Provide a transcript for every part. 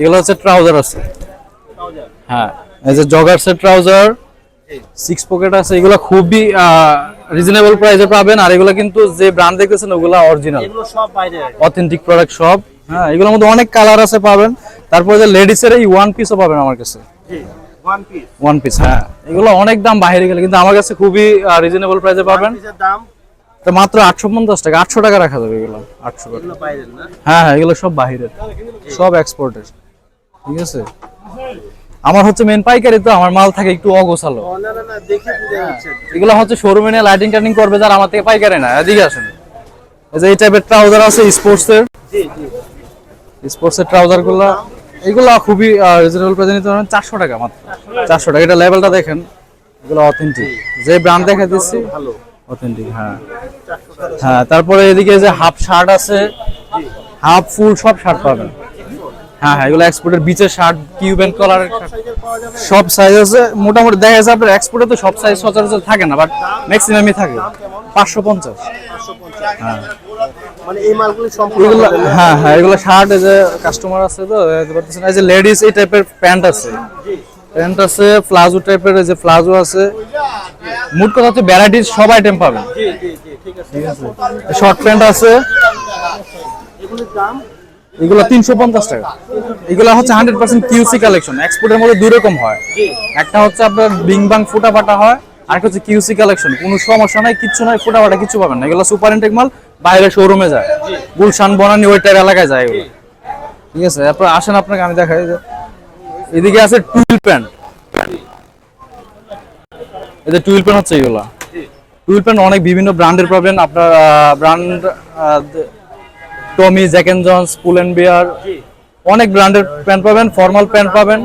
এগুলো হচ্ছে ট্রাউজার আছে। হ্যাঁ এই যে জগার্সের ট্রাউজার সিক্স পকেট আছে এগুলো খুবই রিজনেবল প্রাইসে পাবেন। আর এগুলো কিন্তু যে ব্র্যান্ড দেখতেছেন ওগুলো অরিজিনাল এগুলো সব বাইরে। অথেন্টিক প্রোডাক্ট সব। হ্যাঁ এগুলোর মধ্যে অনেক কালার আছে পাবেন। তারপরে যে লেডিসের এই ওয়ান পিসও পাবেন আমার কাছে। ওয়ান পিস ওয়ান পিস হ্যাঁ। এগুলো অনেক দাম বাইরে গেলে কিন্তু আমার কাছে খুবই রিজনেবল প্রাইসে পাবেন। দাম? তো মাত্র আটশো পঞ্চাশ টাকা আটশো টাকা রাখা যাবে এগুলো আটশো টাকা হ্যাঁ হ্যাঁ এগুলো সব বাহিরের সব এক্সপোর্টের ঠিক আছে? আমার হচ্ছে মেন পাইকারি তো আমার মাল থাকে একটু অগোছালো। যাচ্ছে এগুলো হচ্ছে শোরুমে নিয়ে লাইটিং টাইটিং করবে যারা আমার থেকে পাইকারি না এদিকে আসেন। এই যে এই টাইপের ট্রাউজার আছে স্পোর্টস এর স্পোর্টস এর ট্রাউজারগুলো এগুলো খুবই রিজনেবল প্রাইসে নিতে পারেন চারশো টাকা মাত্র। চারশো টাকা। এটা লেভেলটা দেখেন। এগুলো অথেন্টিক যে ব্র্যান্ড দেখা দিচ্ছি ভালো অথেন্টিক হ্যাঁ হ্যাঁ তারপরে এদিকে যে হাফ শার্ট আছে হাফ ফুল সব শার্ট পাবেন। হ্যাঁ হ্যাঁ এগুলো এক্সপোর্টের বিচের শার্ট কিউবেন কলারের সাইজের সব সাইজ আছে। মোটামুটি দেখা যাচ্ছে আপনার এক্সপোর্টে তো সব সাইজ সচরাচর থাকে না বাট ম্যাক্সিমামই থাকে। পাঁচশো পঞ্চাশ। এগুলো হ্যাঁ হ্যাঁ এগুলো শার্ট যে কাস্টমার আছে তো, এই যে লেডিস এই টাইপের প্যান্ট আছে। প্যান্ট আছে, প্লাজো টাইপের যে প্লাজো আছে। সব আইটেম পাবেন শর্ট প্যান্ট আছে? এগুলো তিনশো পঞ্চাশ টাকা। এগুলো হচ্ছে হান্ড্রেড পার্সেন্ট কিউসি কালেকশন এক্সপোর্টের মধ্যে দুই রকম হয়। একটা হচ্ছে আপনার বিং বাং ফুটা ফাটা হয় আর একটা হচ্ছে কিউসি কালেকশন কোনো সমস্যা নাই কিচ্ছু নাই ফুটা ফাটা কিছু পাবেন না। এগুলো সুপার ইনটেক মাল বাইরে শোরুমে যায়। গুলশান বনানি ওই টাইপ এলাকায় যায় এগুলো। ঠিক আছে তারপর আসেন আপনাকে আমি দেখাই যে এদিকে আছে টুইল প্যান্ট। যে টুইল প্যান্ট হচ্ছে এগুলা। টুইল প্যান্ট অনেক বিভিন্ন ব্র্যান্ডের পাবেন। আপনার brand Tommy Jack and Jones Pull and Bear অনেক ব্র্যান্ডের প্যান্ট পাবেন ফর্মাল প্যান্ট পাবেন।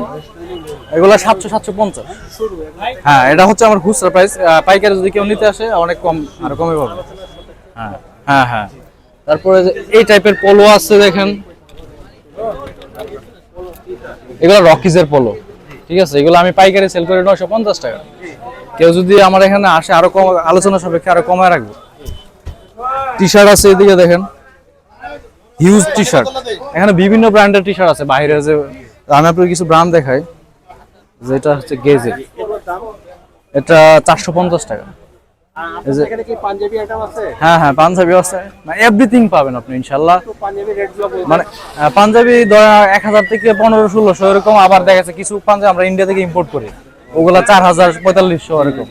এগুলো সাতশো সাতশো পঞ্চাশ। হ্যাঁ এটা হচ্ছে আমার খুচরা প্রাইস পাইকারি যদি কেউ নিতে আসে অনেক কম আর কমে পাবে হ্যাঁ হ্যাঁ হ্যাঁ। তারপরে এই টাইপের পোলো আছে দেখেন। এগুলো রকিজের পোলো ঠিক আছে এগুলো আমি পাইকারি সেল করি নশো পঞ্চাশ টাকা। কেউ যদি আমার এখানে আসে আরও কম আলোচনা সাপেক্ষে আরও কমায় রাখব। টি শার্ট আছে এদিকে দেখেন। হিউজ টি শার্ট এখানে বিভিন্ন ব্র্যান্ডের টি শার্ট আছে। বাইরে যে আপনাকে কিছু ব্র্যান্ড দেখায় যেটা হচ্ছে দাম এটা চারশো পঞ্চাশ টাকা। হ্যাঁ হ্যাঁ পাঞ্জাবি আছে। এভরিথিং পাবেন আপনি ইনশাল্লাহ মানে পাঞ্জাবি এক হাজার থেকে পনেরো ষোলোশো এরকম আবার দেখা যাচ্ছে কিছু পাঞ্জাবি আমরা ইন্ডিয়া থেকে ইম্পোর্ট করি। ওগুলা চার হাজার পঁয়তাল্লিশশো এরকম।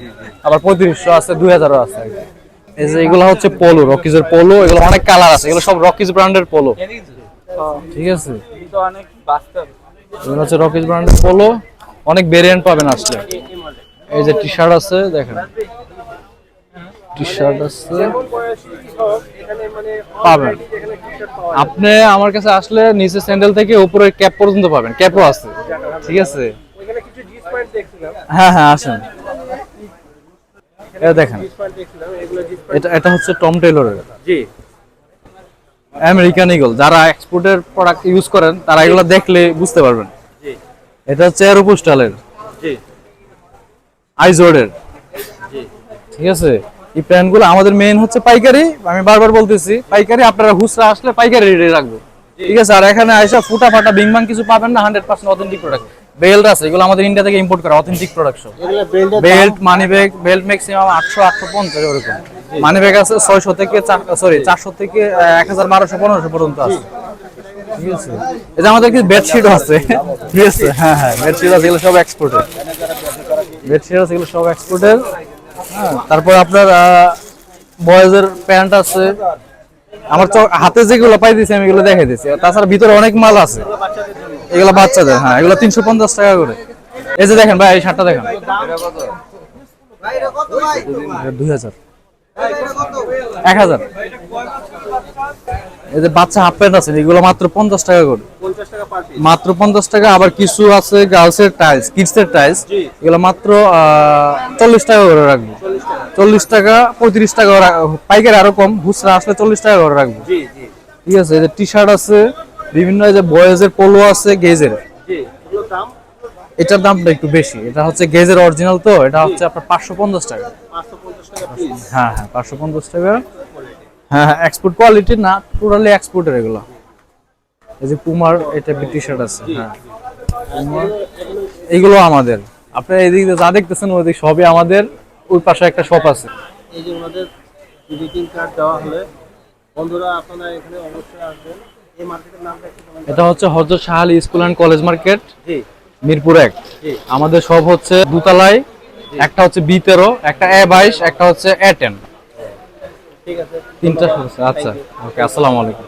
আবার পঁয়ত্রিশশো আছে দুই হাজারও আছে। এই যে এগুলো হচ্ছে পোলো রকিজের পোলো এগুলো অনেক কালার আছে, এগুলো সব রকিজ ব্র্যান্ডের পোলো ঠিক আছে? এগুলো হচ্ছে রকিজ ব্র্যান্ডের পোলো অনেক ভেরিয়েন্ট পাবেন আসলে। এই যে টি শার্ট আছে, দেখেন। টি শার্ট আছে। পাবেন। আপনি আমার কাছে আসলে নিচে স্যান্ডেল থেকে উপরে ক্যাপ পর্যন্ত পাবেন। ক্যাপও আছে। ঠিক আছে? হ্যাঁ হ্যাঁ আসেন। এটা দেখেন। এটা এটা হচ্ছে টম টেলরের জি। আমেরিকান ইগল যারা এক্সপোর্টের প্রোডাক্ট ইউজ করেন তারা এগুলো দেখলে বুঝতে পারবেন। জি। এটা হচ্ছে এরোপোস্টালের জি। আইজোর্ডের জি। ঠিক আছে? এই প্যান্টগুলো আমাদের মেইন হচ্ছে পাইকারি। আমি বারবার বলতেছি পাইকারি আপনারা হুসরা আসলে পাইকারি রেটে রাখব ঠিক আছে আর এখানে আইসা ফুটা ফাটা বিংবাং কিছু পাবেন না hundred percent authentic product belt আছে এগুলো আমাদের ইন্ডিয়া থেকে ইম্পোর্ট করা অথেন্টিক প্রোডাক্ট সব। Belt money bag belt maximum আটশো আটশো পঞ্চাশ ওরকম মানি ব্যাগ আছে ছয়শো থেকে সরি চারশো থেকে এক হাজার বারোশো পনেরোশো পর্যন্ত আছে। ঠিক আছে? এই আমাদের কি বেডশিটও আছে? ঠিক আছে? হ্যাঁ হ্যাঁ বেডশিট আছে এগুলো সব এক্সপোর্টের বেডশিট আছে এগুলো সব এক্সপোর্টের হ্যাঁ তারপর আপনার বয়েজের প্যান্ট আছে। আমার চোখ- হাতে যেগুলো পাই দিছি আমি এগুলো দেখাই দিছি। তাছাড়া ভিতরে অনেক মাল আছে। এগুলো বাচ্চাদের হ্যাঁ এগুলো তিনশো পঞ্চাশ টাকা করে। এই যে দেখেন ভাই এই শার্টটা দেখেন। দুই হাজার। এক হাজার। এই যে বাচ্চা হাফ প্যান্ট আছে এগুলো মাত্র পঞ্চাশ টাকা করে। মাত্র পঞ্চাশ টাকা আবার কিছু আছে গার্লসের টাইলস কিডসের টাইলস। এগুলো মাত্র চল্লিশ টাকা করে রাখব। চল্লিশ টাকা। পঁয়ত্রিশ টাকা পাইকারি আরও কম খুচরা আসলে চল্লিশ টাকা করে রাখব। ঠিক আছে এই যে টি শার্ট আছে বিভিন্ন এই যে বয়েজের পোলো আছে গেজের। এটার দামটা একটু বেশি। এটা হচ্ছে গেজের অরিজিনাল তো এটা হচ্ছে আপনার পাঁচশো পঞ্চাশ টাকা। হ্যাঁ হ্যাঁ পাঁচশো পঞ্চাশ টাকা। হ্যাঁ হ্যাঁ এক্সপোর্ট কোয়ালিটি না টোটালি এক্সপোর্টের এগুলো। এই যে পুমার এটা টি শার্ট আছে হ্যাঁ। এগুলো আমাদের। আপনারা এদিকে যা দেখতেছেন ওদিক সবই আমাদের। ওই পাশে একটা শপ আছে। এই যে ওনাদের ভিজিটিং কার্ড দেওয়া হলে বন্ধুরা আপনারা এখানে অবশ্যই আসবেন। এই মার্কেটের নামটা এটা হচ্ছে হজরত Shah Ali school and college market জি। মিরপুর এক। আমাদের সব হচ্ছে দুতলায় একটা হচ্ছে বি তেরো একটা এ বাইশ একটা হচ্ছে এ টেন ঠিক আছে। তিনটা আচ্ছা। ওকে আসসালামু আলাইকুম।